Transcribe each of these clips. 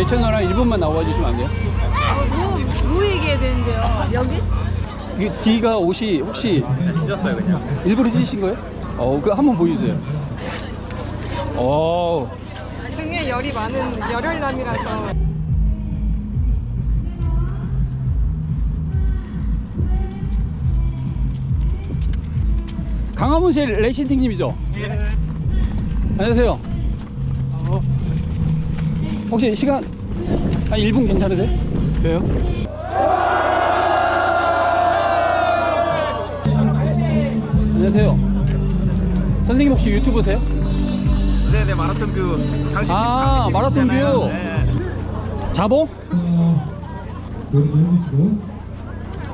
제 채널 한 1분만 나와 주시면 안 돼요? 뭐, 뭐 얘기해야 되는데요? 여기? 이게 D가 옷이 혹시 찢었어요 그냥. 일부러 찢으신 거예요? 어, 그 한번 보여주세요. 어, 등에 열이 많은 열혈남이라서 강화문시 레이싱팀님이죠? 안녕하세요. 혹시 시간 한 1분 괜찮으세요? 왜요? 안녕하세요. 선생님 혹시 유튜브세요? 네네 마라톤 뷰. 강식 아, 마라톤 뷰. 네. 자봉?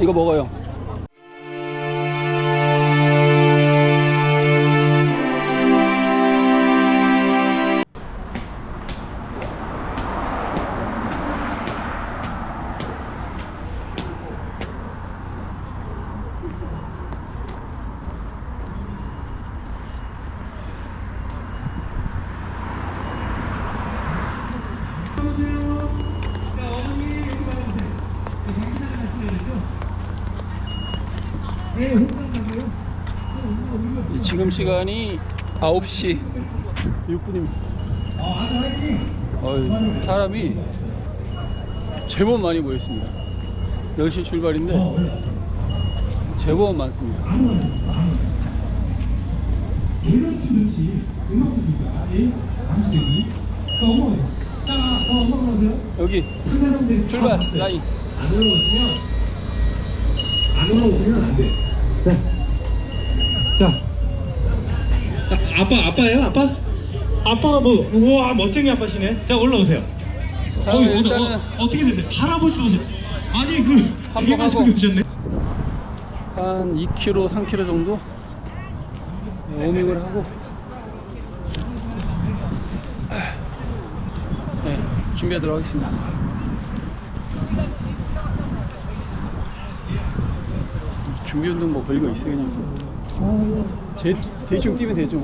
이거 먹어요. 9시 6분입니다. 어이, 사람이 제법 많이 모였습니다. 10시 출발인데 제법 많습니다. 여기 출발 라인 자, 자, 아빠 아빠예요 아빠? 아빠가 뭐 우와 멋쟁이 아빠시네. 자 올라오세요. 자, 어이, 오늘 일단은 어, 어떻게 되세요? 할아버지 오셨. 아니 그 한복하고. 많이 오셨네. 한 2km, 3km 정도 워밍을 하고 네, 준비하도록 하겠습니다. 준비 운동 뭐 별거 있어 그냥 대, 대충 뛰면 되죠.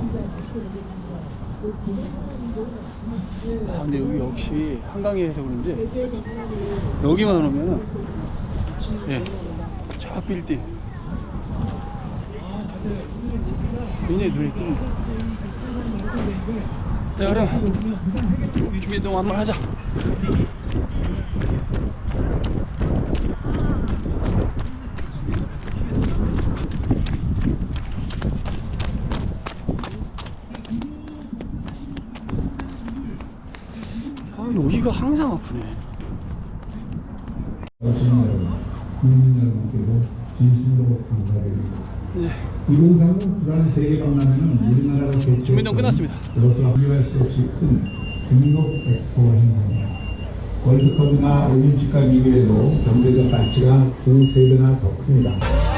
아 근데 여기 역시 한강에서 그런지 여기만 오면은 예, 저 빌딩 굉장히 눈이 뜹니다. 자, 그럼 준비 운동 한번 하자. 아, 여기가 항상 아프네. 국민 여러분께도 진심으로 감사드립니다. 네. 2030 부산 세계박람회는 우리나라가 개최 준비운동 끝났습니다. 로서 비교할 수 없이 큰 등록 엑스포 행사입니다. 월드컵이나 올림픽과 비교해도 경제적 가치가 두세 배나 더 큽니다.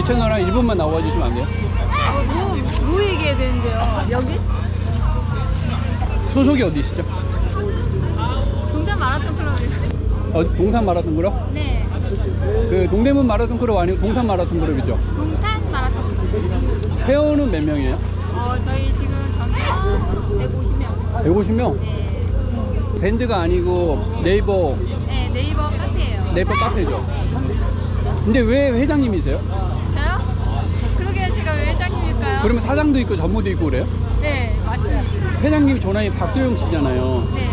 제 채널 한 1분만 나와 주시면 안 돼요? 뭐, 뭐 얘기해야 되는데요? 여기? 소속이 어디시죠? 동전 마라톤 클럽이요. 어, 동산 마라톤 그룹? 네. 그 동대문 마라톤 그룹 아니고 동산 마라톤 그룹이죠? 동탄 마라톤 클럽. 회원은 몇 명이에요? 어, 저희 지금 전에 150명. 150명? 네. 밴드가 아니고 네이버 네, 네이버 카페예요. 네이버 카페죠. 근데 왜 회장님이세요? 그러면 사장도 있고 전무도 있고 그래요? 네, 맞습니다. 회장님 전화이 박소영 씨잖아요. 네.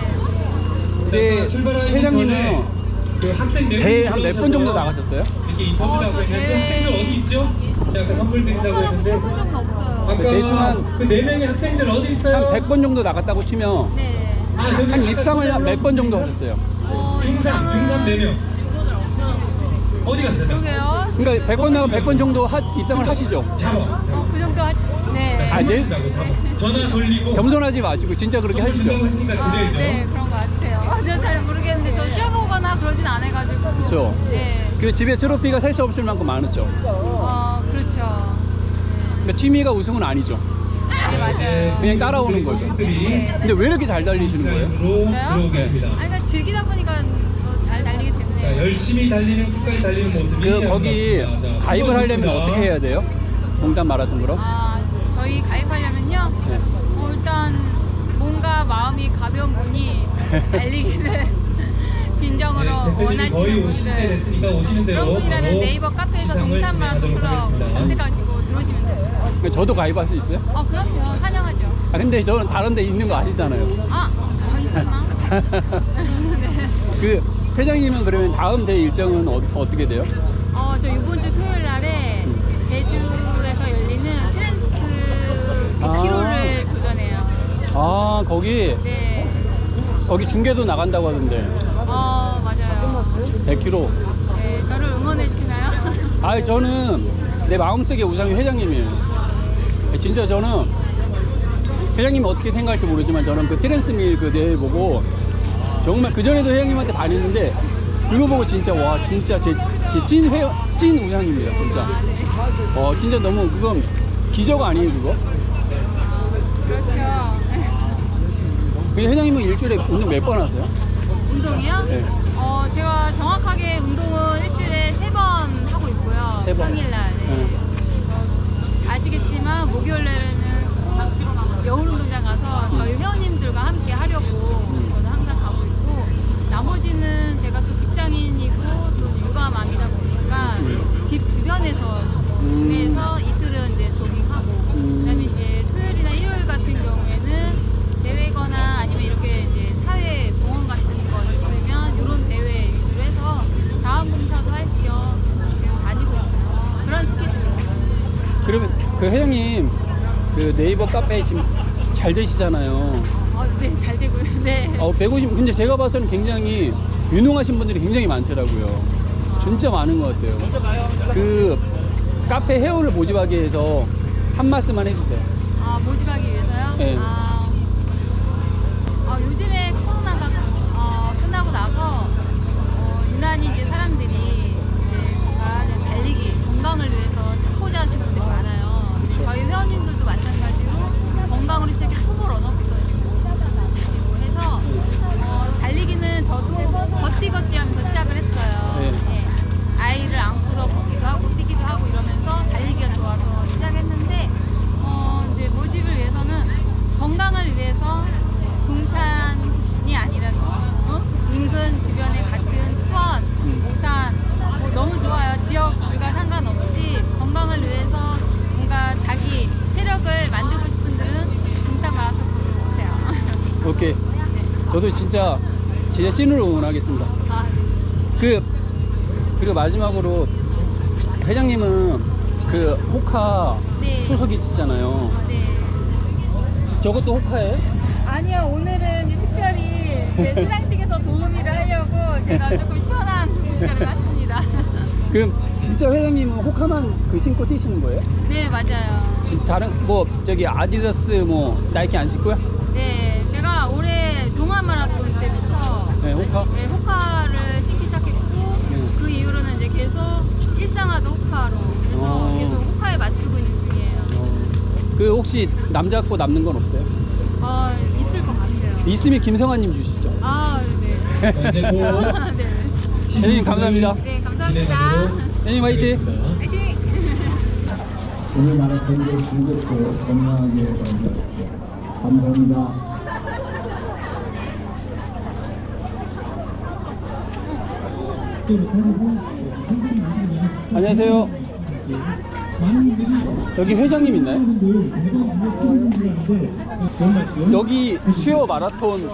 근데 회장님은 그 학생 대회 한 몇 번 정도 나가셨어요? 이렇게 인터뷰하고 어, 저 있는데 대회- 학생들 어디 있죠? 자, 그 선물 드린다고 했는데 세본 적은 없어요. 아까 대충 한- 그네 명의 학생들 어디 있어요? 한 100번 정도 나갔다고 치면 네. 아, 저기 한 아까 입상을 그몇번 정도 하셨어요? 어, 중삼 중삼 네 명. 어디 갔어요? 그러게요. 그러니까 100번 나가 100번 정도 하, 입상을 하시죠? 잡아. 하... 네. 아, 네? 잡아. 전화 돌리고 겸손하지 마시고 진짜 그렇게 하시죠? 아. 네, 그런 것 같아요. 저잘 모르겠는데 저 시험 보거나 그러진 않아가지고. 그렇죠. 네. 그 집에 트로피가 셀 수 없을 만큼 많았죠. 어, 그렇죠. 취미가 우승은 아니죠. 네 맞아요. 그냥 따라오는 거죠. 근데 왜 이렇게 잘 달리시는 거예요? 저요? 들어오겠습니다. 아 그러니까 즐기다 보니까 더잘 달리게 자, 됐네요. 열심히 달리는 끝까지 달리는 모습이 그 거기 가입을 하려면. 어떻게 해야 돼요? 공단 마라톤 그럼? 아 저희 가입하려면요. 네. 어, 일단 뭔가 마음이 가벼운 분이 달리기를 진정으로 네, 원하시는 50대 분들 그런 분이라면 네이버 카페에서 시상을 동탄 마라톤 진행하도록 클럽. 검색하시고 들어오시면 돼요. 저도 가입할 수 있어요? 어 그럼요 환영하죠. 아 근데 저는 다른 데 있는 거 아시잖아요. 아 어, 있었나? 네. 그 회장님은 그러면 다음 대회 일정은 어, 어떻게 돼요? 어, 저 아. 피로를 도전해요. 아 거기 네. 거기 중계도 나간다고 하던데 어, 맞아요. 100km. 네, 저를 응원해 주나요? 아 저는 내 마음속의 우상이 회장님이에요. 진짜 저는 회장님이 어떻게 생각할지 모르지만 저는 그 트랜스밀 그 대회 보고 정말 그 전에도 회장님한테 반했는데 그거 보고 진짜 와 진짜 제찐회찐 우상입니다 진짜. 어 진짜 너무 그건 기저가 아니에요 그거. 그렇죠. 그 회장님은 일주일에 운동 몇 번 하세요? 운동이요? 네. 어, 제가 정확하게 운동은 일주일에 세 번 하고 있고요. 세 번. 평일날. 네. 네. 어, 아시겠지만 목요일날에는 여울 운동장 가서 저희 회원님들과 함께 하려고 저는 항상 가고 있고 나머지는 제가 또 직장인이고 또 육아맘이다 보니까 집 주변에서 동네에서 이틀은 이제 조깅하고 이제 토요일이나 일요일 같은 경우에는 대회거나 아니면 이렇게 이제 사회 봉헌 같은 거 있으면 이런 대회 위주로 해서 자원봉사도 할 겸 지금 다니고 있어요. 그런 스케줄입니다. 그러면 그 회장님 그 네이버 카페 지금 잘 되시잖아요. 어, 네, 잘 되고요. 네. 어, 150, 근데 제가 봐서는 굉장히 유능하신 분들이 굉장히 많더라고요. 진짜 많은 것 같아요. 그 카페 회원을 모집하기 위해서 한 말씀만 해주세요. 아, 모집하기 위해서요? 네. 아, 어, 요즘에 코로나가 어, 끝나고 나서 어, 유난히 이제 사람들이 이제 뭔가 그냥 달리기, 건강을 위해서 찾고자 하시는 분들이 많아요. 저희 회원님들도 마찬가지로 건강으로 시작해 지금 계시고 해서 어, 달리기는 저도 걷디걷디 하면서 저도 진짜, 진짜 찐으로 응원하겠습니다. 아. 그, 그리고 마지막으로 회장님은 그 호카 네. 소속이시잖아요. 네. 저것도 호카예요? 아니요 오늘은 이제 특별히 이제 시상식에서 도우미를 하려고 제가 조금 시원한 문자를 왔습니다. 그럼 진짜 회장님은 호카만 그 신고 뛰시는 거예요? 네 맞아요. 진- 다른 뭐 저기 아디다스 뭐 나이키 안 신고요? 네 호카. 네, 호카를 신기 시작했고 네. 그 이후로는 이제 계속 일상화도 호카로 그래서 어. 계속 호카에 맞추고 있는 중이에요. 그 혹시 남자 거 남는 건 없어요? 어 있을 것 같아요. 있으면 김성환님 주시죠. 아 네. 그리고 네. 회장님 감사합니다. 네 감사합니다. 회장님 화이팅! 화이팅! 오늘 마라톤도 즐겁고 건강하게 마무리하십시오. 감사합니다. 안녕하세요. 여기 회장님 있나요? 여기 수요 마라톤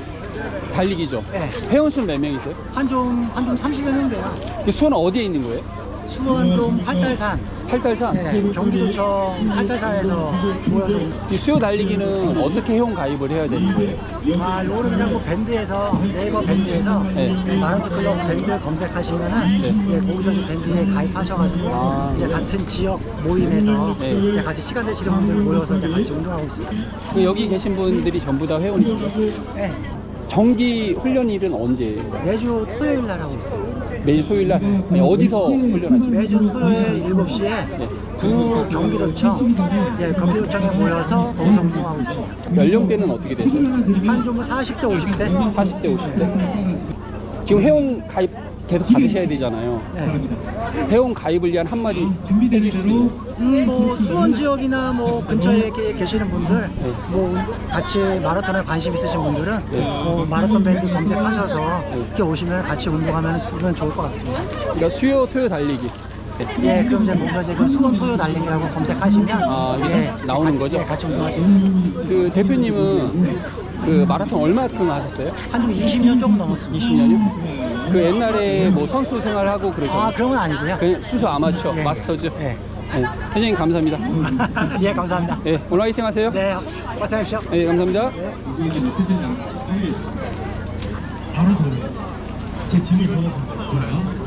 달리기죠? 네. 회원 수는 몇 명이세요? 한좀 한 좀 30여 명 돼요. 그 수요는 어디에 있는 거예요? 수원 좀 팔달산, 팔달산? 네, 경기도청 팔달산에서 모여서 이 수요 달리기는 어떻게 회원 가입을 해야 되는 거예요? 아 요거는 그냥 뭐 밴드에서 네이버 밴드에서 네. 마운트 클럽 밴드 검색하시면은 네. 이제 거기서 이제 밴드에 가입하셔가지고 아. 이제 같은 지역 모임에서 네. 이제 같이 시간 되시는 분들 모여서 이제 같이 운동하고 있어요. 그 여기 계신 분들이 전부 다 회원이시죠? 네, 정기 훈련일은 언제예요? 매주 토요일 날 하고 있어요. 매주 토요일 날 아니, 어디서 훈련하시나요? 매주 토요일 7시에 네. 구 경기도청, 예, 경기도청에 모여서 거기서 운동하고 있습니다. 연령대는 어떻게 되세요? 한 정도 40대, 50대? 40대, 50대. 지금 회원 가입 계속 받으셔야 되잖아요. 네. 회원 가입을 위한 한마디 해주실 수 있나요? 음, 뭐 수원 지역이나 뭐 근처에 게- 계시는 분들, 네. 뭐 같이 마라톤에 관심 있으신 분들은 뭐 마라톤 밴드 검색하셔서 이렇게 오시면 같이 운동하면 좋을 것 같습니다. 그러니까 수요, 토요 달리기. 예, 그럼 이제 거기서 이제 그 수원 토요 달리기라고 검색하시면 아, 이게 나오는 가- 거죠? 예, 같이 운동할 수 있습니다. 그 대표님은 그 마라톤 얼마큼 하셨어요? 한 20년 조금 넘었습니다. 20년이요? 그 옛날에 뭐 선수 생활하고 아, 그러셨나요? 그런 건 아니고요. 그냥 수수 아마추어, 예. 마스터즈. 예. 네. 선생님 감사합니다. 예, 감사합니다. 네, 오늘 화이팅 하세요. 네, 고생하십시오. 네, 감사합니다. 바로 들어요. 제 짐을 걸어드릴까요?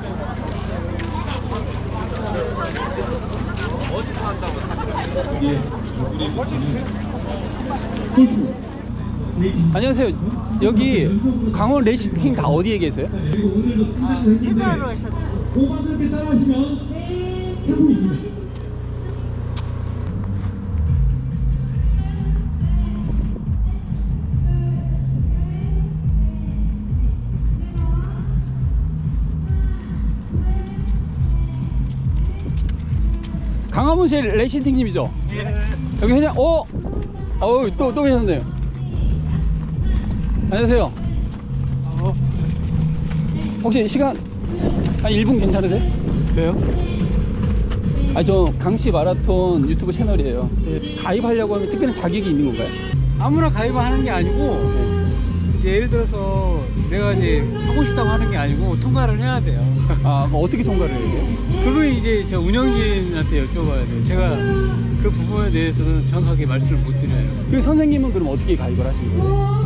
예, 골프. 안녕하세요. 여기 강원 레시팅 다 어디에 계세요? 체조하러 오셨 5번 이렇게 따라하시면 상품이 있습니다. 강화문시 레시팅님이죠? 여기 회장, 어? 어우, 또, 또 계셨네요. 안녕하세요. 혹시 시간 한 1분 괜찮으세요? 왜요? 아, 저 강씨 마라톤 유튜브 채널이에요. 가입하려고 하면 특별한 자격이 있는 건가요? 아무나 가입하는 게 아니고 이제 예를 들어서 내가 이제 하고 싶다고 하는 게 아니고 통과를 해야 돼요. 아, 그럼 어떻게 통과를 해야 돼요? 그거 이제 저 운영진한테 여쭤봐야 돼요. 제가 그 부분에 대해서는 정확하게 말씀을 못 드려요. 그 선생님은 그럼 어떻게 가입을 하신 거예요?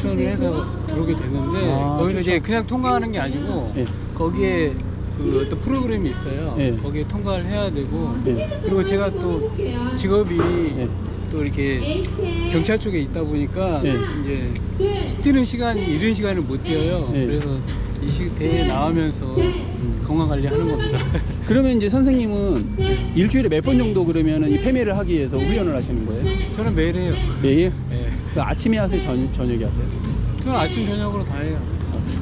저 추천을 해서 들어오게 됐는데 아, 거기서 이제 그냥 통과하는 게 아니고 예. 거기에 그 어떤 프로그램이 있어요. 예. 거기에 통과를 해야 되고 예. 그리고 제가 또 직업이 예. 또 이렇게 경찰 쪽에 있다 보니까 예. 이제 뛰는 시간이 이른 시간을 못 뛰어요. 예. 그래서 이 시- 대회에 나오면서 건강 관리하는 겁니다. 그러면 이제 선생님은 일주일에 몇 번 정도 그러면 이 패매를 하기 위해서 훈련을 하시는 거예요? 저는 매일 해요. 매일? 예. 그 아침에 하세요? 전, 저녁에 하세요? 저는 아침 저녁으로 다 해요.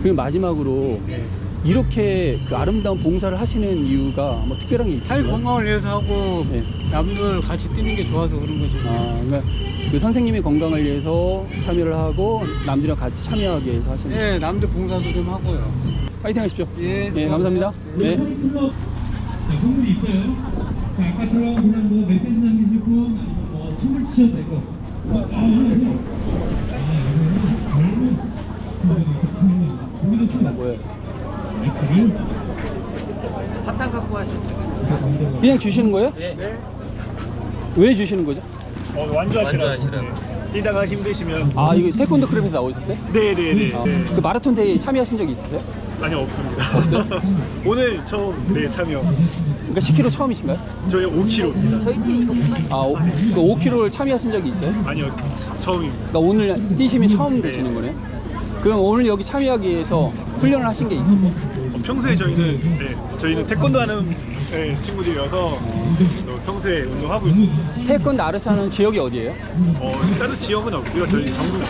그리고 마지막으로 예. 이렇게 그 아름다운 봉사를 하시는 이유가 뭐 특별한 게 자기 있나요? 건강을 위해서 하고 예. 남들 같이 뛰는 게 좋아서 그런 거죠. 아, 그러니까 그 선생님의 건강을 위해서 참여를 하고 남들이랑 같이 참여하기 위해서 하시는 거예요. 예, 남들 봉사도 좀 하고요. 파이팅 하십시오. 예, 네, 감사합니다. 네. 자, 선물이 있어요. 자, 아까처럼 그냥 뭐 메시지 남기시고 뭐 춤을 추셔도 되고. 어, 아. 아, 사탕 갖고 가시면 그냥 주시는 거예요? 네. 왜 주시는 거죠? 어, 완주하시라고. 네. 뛰다가 힘드시면 아, 이거 태권도 클럽에서 나오셨어요? 네네네. 아, 네. 그 마라톤 대회에 참여하신 적이 있으세요? 아니 없습니다. 없어요? 오늘 처음 네 참여. 그러니까 10km 처음이신가요? 저희 5km입니다. 아, 오, 그 5km를 참여하신 적이 있어요? 아니요 처음입니다. 그러니까 오늘 뛰시면 처음 되시는 거네요? 그럼 오늘 여기 참여하기 위해서 훈련을 하신 게 있어요? 어, 평소에 저희는 네 저희는 태권도 하는 네, 친구들이어서 또 평소에 운동하고 있습니다. 태권도 아르스 하는 지역이 어디예요? 어, 따로 지역은 없고요. 저희 전국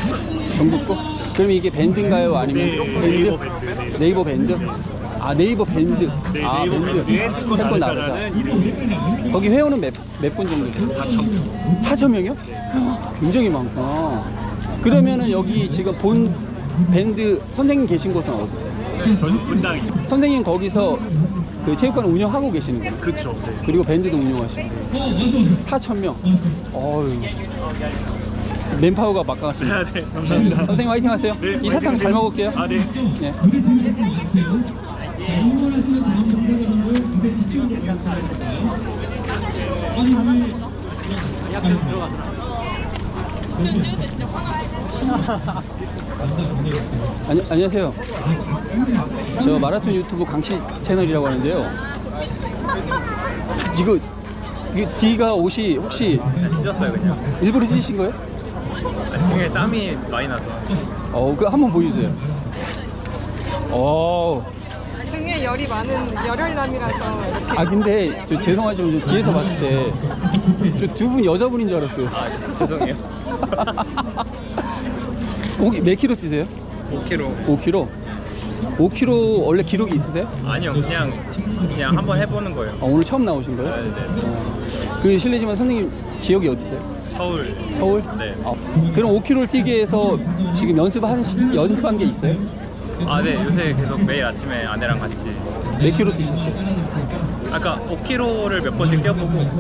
전국구? 그럼 이게 밴드인가요? 아니면 네, 밴드? 네이버 밴드, 네. 네이버 밴드? 아 네이버 밴드. 네, 아 네이버 밴드의 아르사. 이름이 거기 회원은 몇 몇 분 정도 돼요? 4천 명. 4천 명이요? 굉장히 많구나. 그러면은 여기 지금 본 밴드 선생님 계신 곳은 어디세요? 네, 저는 분당이. 선생님 거기서 그 체육관 운영하고 계시는 거예요? 그쵸. 네. 그리고 밴드도 운영하시고 4천 명. 어유. 맨파워가 막강하십니다. 아, 네, 감사합니다. 선생님 화이팅 하세요. 네, 이 사탕 잘 화이팅 먹을게요. 아, 네. 네. 아니, 안녕하세요. 저 마라톤 유튜브 강씨 채널이라고 하는데요. 이거 이게 D가 옷이 혹시 찢었어요 그냥. 일부러 찢으신 거예요? 등에 땀이 많이 나서. 어, 그 한번 보여주세요. 어, 중에 열이 많은 열혈남이라서 이렇게 아 근데 저 죄송하지만 저 뒤에서 봤을 때 저 두 분 여자분인 줄 알았어요. 아 죄송해요. 혹시 몇 킬로 뛰세요? 5kg. 5킬로. 5킬로 원래 기록이 있으세요? 아니요 그냥 그냥 한번 해보는 거예요. 아, 오늘 처음 나오신 거예요? 네, 네. 어, 그 실례지만 선생님 지역이 어디세요? 서울. 서울? 네. 아, 그럼 5킬로를 뛰기 위해서 지금 연습한 시- 연습한 게 있어요? 아 네 요새 계속 매일 아침에 아내랑 같이. 몇 킬로 뛰셨어요? 아까 5kg를 몇 번씩 뛰어보고 네.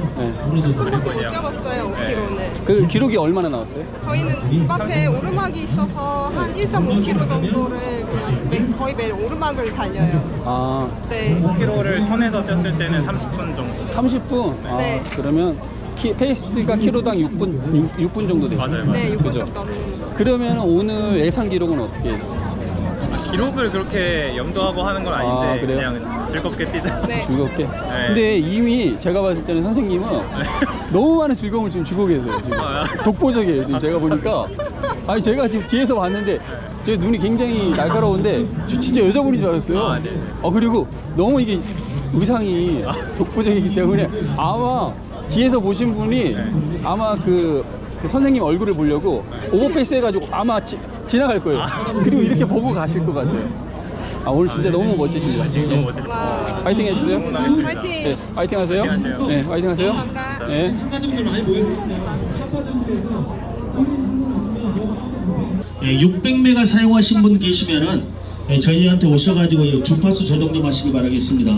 그리고 못 그냥 뛰어봤어요 5km는 그 기록이 얼마나 나왔어요? 저희는 집 앞에 오르막이 있어서 한 1.5km 정도를 그냥 매, 거의 매일 오르막을 달려요 아, 네 5kg를 천에서 뛰었을 때는 30분 정도. 30분? 아, 네. 그러면 키, 페이스가 킬로당 6분, 6, 분 정도 되죠? 맞아요, 맞아요. 네, 6분 그죠? 좀 넘는 그러면 오늘 예상 기록은 어떻게 되세요? 아, 기록을 그렇게 염두하고 하는 건 아닌데 아, 그래요? 그냥 즐겁게 뛰자. 네. 즐겁게? 근데 이미 제가 봤을 때는 선생님은 너무 많은 즐거움을 지금 주고 계세요 지금 아. 독보적이에요 지금 제가 보니까 아니 제가 지금 뒤에서 봤는데 제 눈이 굉장히 날카로운데 저 진짜 여자분인 줄 알았어요 아, 네. 어 그리고 너무 이게 의상이 독보적이기 때문에 아마 뒤에서 보신 분이 아마 그, 그 선생님 얼굴을 보려고 오버페이스 해가지고 아마 지, 지나갈 거예요 그리고 이렇게 보고 가실 것 같아요 아 오늘 진짜 너무 멋지십니다 너무 네. 멋지죠. 와 파이팅 해주세요 파이팅 네, 파이팅 하세요. 파이팅 하세요. 네, 파이팅 하세요. 감사합니다. 네. 예, 600메가 사용하신 분 계시면은 예, 저희한테 오셔가지고 이 주파수 조정 좀 하시기 바라겠습니다.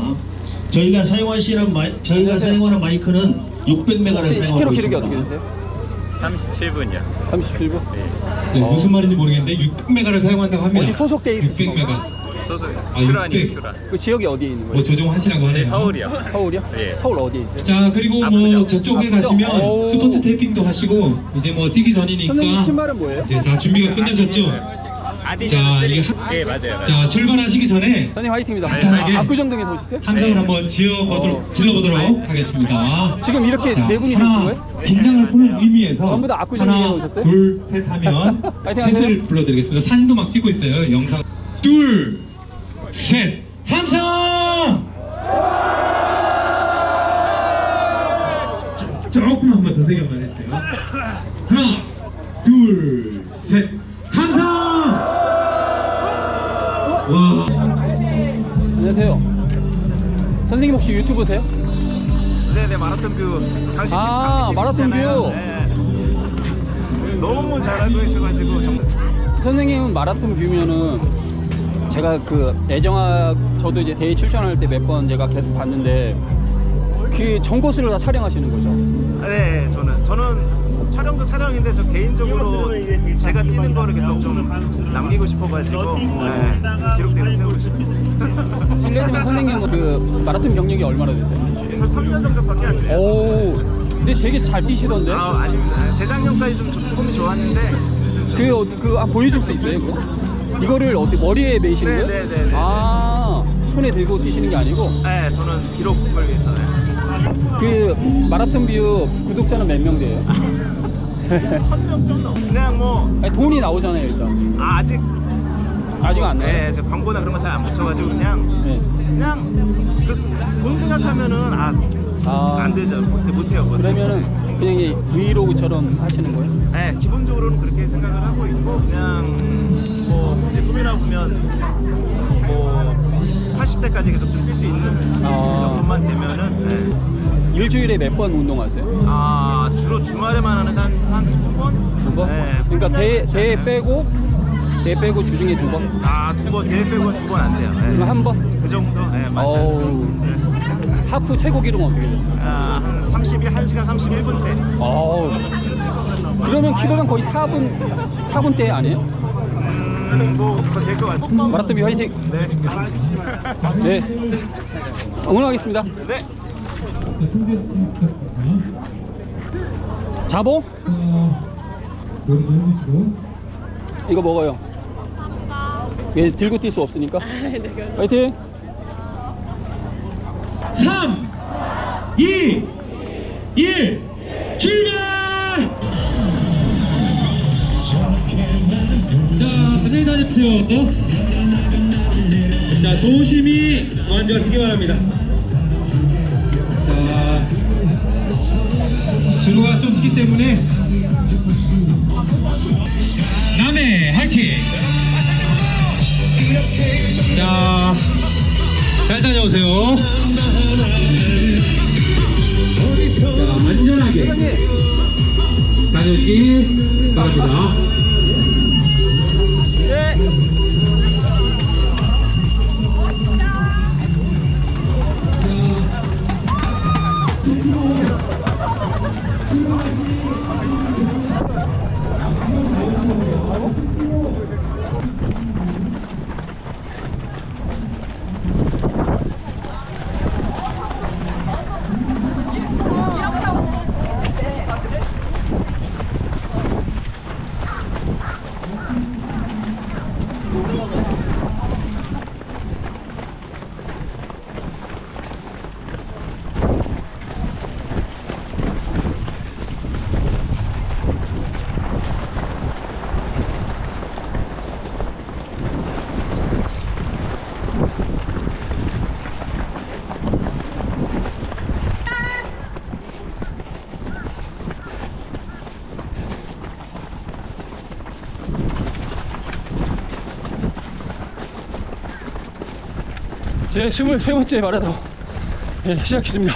저희가 사용하시는 마이, 저희가 사용하는 마이크는 600메가를 혹시 10km 사용하고 있습니다. 어떻게 되세요? 37분이요. 37분? 네, 무슨 말인지 모르겠는데 600메가를 사용한다고 합니다. 어디 소속돼 있으신 600메가. 소설 아, 큐란이요 600. 큐란. 그 지역이 어디에 있는 뭐 거예요? 조정하시라고 하네요. 네 서울이요. 서울이요? 예. 서울 어디에 있어요? 자 그리고 뭐 아프죠? 저쪽에 아프죠? 가시면 오. 스포츠 테이핑도 하시고 이제 뭐 뛰기 선생님 전이니까 신발은 뭐예요? 이제 다 준비가 끝나셨죠? 자, 이게 하- 예 맞아요. 자 출발하시기 전에 선생님 화이팅입니다. 간단하게 아, 압구정동에서 오셨어요? 함성을 한번 지어보도록 어. 질러보도록 하겠습니다. 지금 이렇게 자, 네 분이 하나, 계신 거예요? 긴장을 푸는 의미에서 전부 다 압구정동에 하나, 오셨어요? 둘, 셋 하면 파이팅 셋을 하세요. 불러드리겠습니다. 사진도 막 찍고 있어요. 영상 둘, 셋, 함성! 자, 조금 한번 더 세게 한번 해주세요. 하나, 둘, 혹시 유튜브세요? 네네 마라톤 뷰 강식 아, 마라톤 뷰. 너무 잘하고 계셔가지고 정말 선생님은 마라톤 뷰면은 제가 그 애정학 저도 이제 대회 출전할 때 몇 번 제가 계속 봤는데 그 전코스를 다 촬영하시는 거죠? 네 저는 저는 촬영도 촬영인데 저 개인적으로 제가 뛰는 거를 계속 좀 남기고 싶어가지고 네, 기록대로 세우고 싶어요 실례지만 선생님은 그 마라톤 경력이 얼마나 되세요? 한 3년 정도밖에 안 돼요 오, 근데 되게 잘 뛰시던데? 아 아닙니다 재작년까지 좀 폼이 좋았는데 그, 어디- 그, 아, 보여줄 수 있어요, 그거? 이거를 어디 머리에 매시는 거예요? 네, 네, 네, 네. 아, 손에 들고 뛰시는 게 아니고, 네 저는 기록을 위해서 네. 그 마라톤 뷰 구독자는 몇 명 돼요? 천명 정도 그냥 뭐 아니, 돈이 나오잖아요, 일단. 아, 아직 아직 안 나요? 네, 저 광고나 그런 거 잘 안 붙여가지고 그냥 네. 그냥 그, 돈 생각하면은 아, 아. 안 되죠 못해 못해요 못해. 그러면은 그냥 이 브이로그처럼 하시는 거예요? 네 기본적으로는 그렇게 생각을 하고 있고 그냥 뭐 굳이 꿈이라 보면 뭐 80대까지 계속 좀 뛸 수 있는 아. 정도만 되면은 네. 일주일에 몇 번 운동하세요? 아 주로 주말에만 하는데 한두 번? 두 번? 네, 그러니까 대회, 대회? 빼고, 대회 빼고 주중에 두 번? 아두 번 대회 빼고 두 번 안 돼요 네. 그럼 한 번? 그 정도? 네 맞지 어우. 않습니다 네. 하프 최고 기록 은 어떻게 되세요? 아, 한 31, 1시간 31분 대 어우. 그러면 키로당 거의 4분, 4 분대 아니에요? 음, 뭐 그거 될것 같아요 마라톤 비 화이팅! 네. 네. 응원하겠습니다. 네. 자봉? 이거 먹어요. 얘 들고 뛸 수 없으니까. 화이팅! 3, 2, 1, 출발! 자, 자세히 다녀주세요. 자, 조심히 완주하시기 바랍니다. 자, 준호가 좁기 때문에 남해 화이팅! 자, 잘 다녀오세요. 자, 안전하게 다녀오시기 바랍니다. 23번째 마라톤 예, 시작했습니다.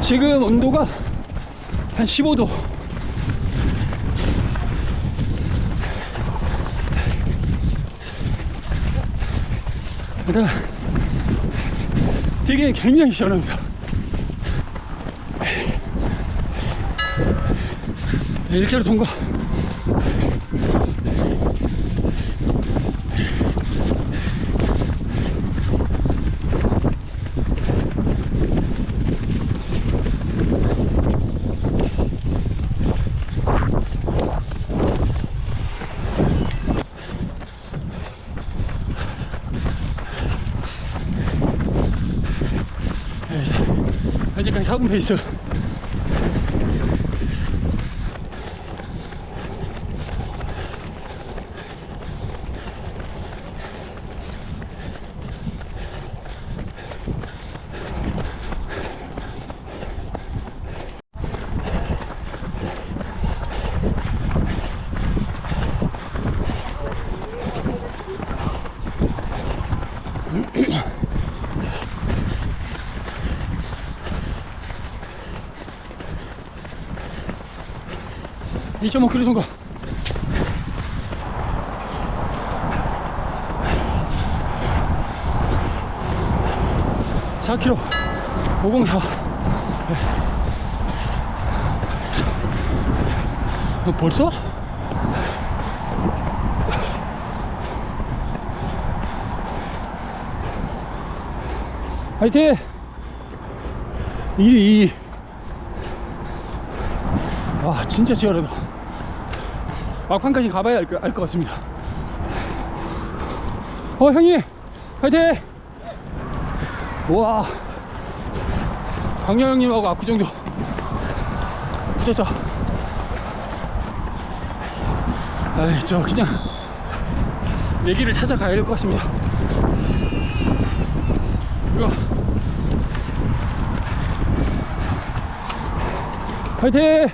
지금 온도가 한 15도. 일단 되게 굉장히 시원합니다. 네, 1km 통과. 4분 페이스. 2.5km 통과. 사 k m 504. 너 벌써? 화이팅! 1위 2위. 와 진짜 치열하다 막판까지 가봐야 알 것 같습니다. 어 형님! 화이팅! 우와. 강렬 형님하고 압구정도 붙었다. 아이 저 그냥 내 길을 찾아가야 될 것 같습니다. 이거. 화이팅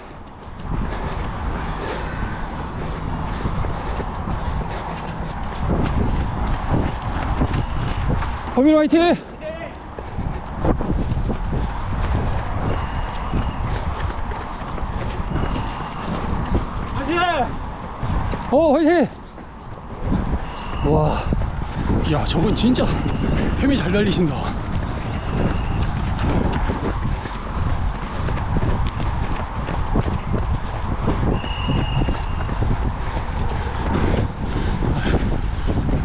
범인 화이팅! 어 화이팅! 와, 야 저분 진짜 햄이 잘 달리신다.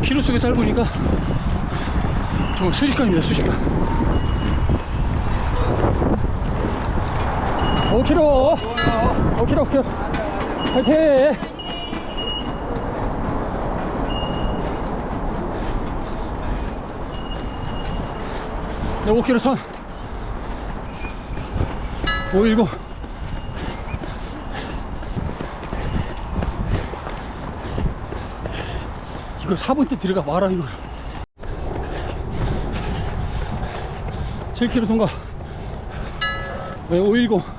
키로 속에 짧으니까 정말 순식간입니다 순식간 5km 5km 5km 화이팅! 네, 5km 선. 510 이거 4번 때 들어가 봐라 이거 7km 통과. 네, 510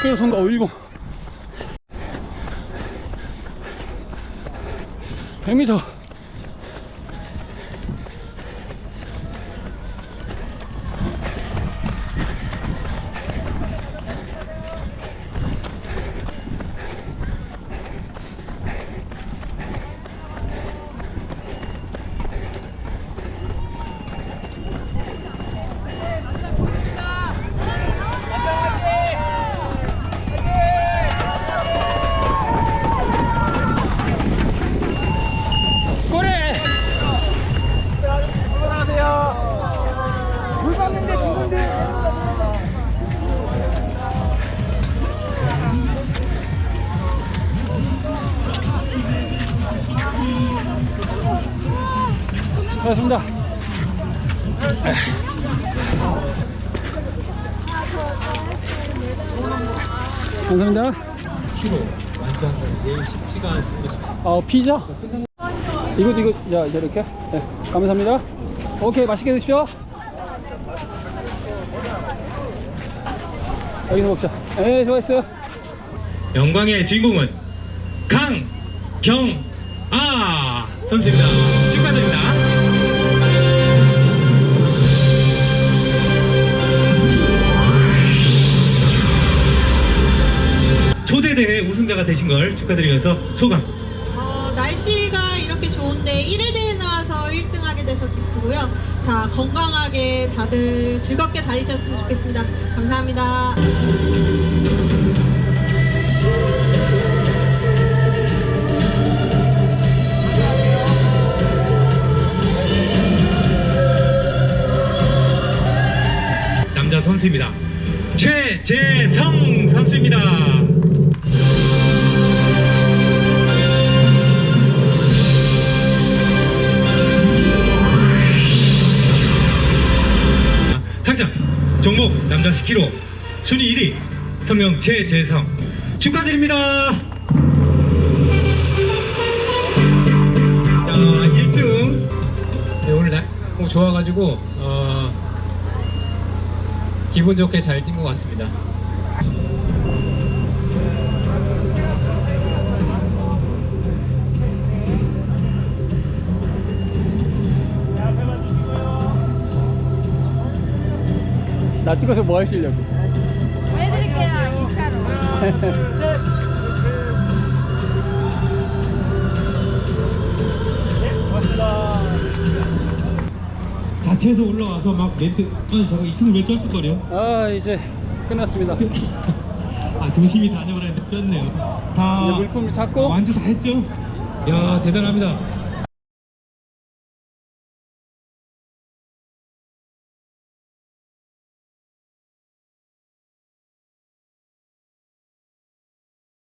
국회로 통과 510 100m 고맙습니다. 감사합니다. 어, 피자? 이거, 이거, 야, 이렇게? 네, 감사합니다. 오케이, 맛있게 드십시오. 여기서 먹자. 네, 좋아했어요. 영광의 주인공은 강경아 선수입니다. 우승자가 되신 걸 축하드리면서 소감. 어, 날씨가 이렇게 좋은데 1회 대회 나와서 1등하게 돼서 기쁘고요. 자 건강하게 다들 즐겁게 다니셨으면 좋겠습니다. 감사합니다. 남자 선수입니다. 최재성 선수입니다. 상장 종목 남자 10kg 순위 1위 성명 최재성 축하드립니다. 자 1등 네, 오늘 날 좋아가지고 어, 기분 좋게 잘 뛴 것 같습니다. 나 찍어서 뭐 하시려고? 보여드릴게요, 인스타로. 자체에서 올라와서 막 멘트 아니 저거 이 친구 왜 쩔뚝거려? 아, 이제 끝났습니다. 아 조심히 다녀오라 했는데 뺐네요 다 이제 물품 찾고 완주 다 했죠? 야 대단합니다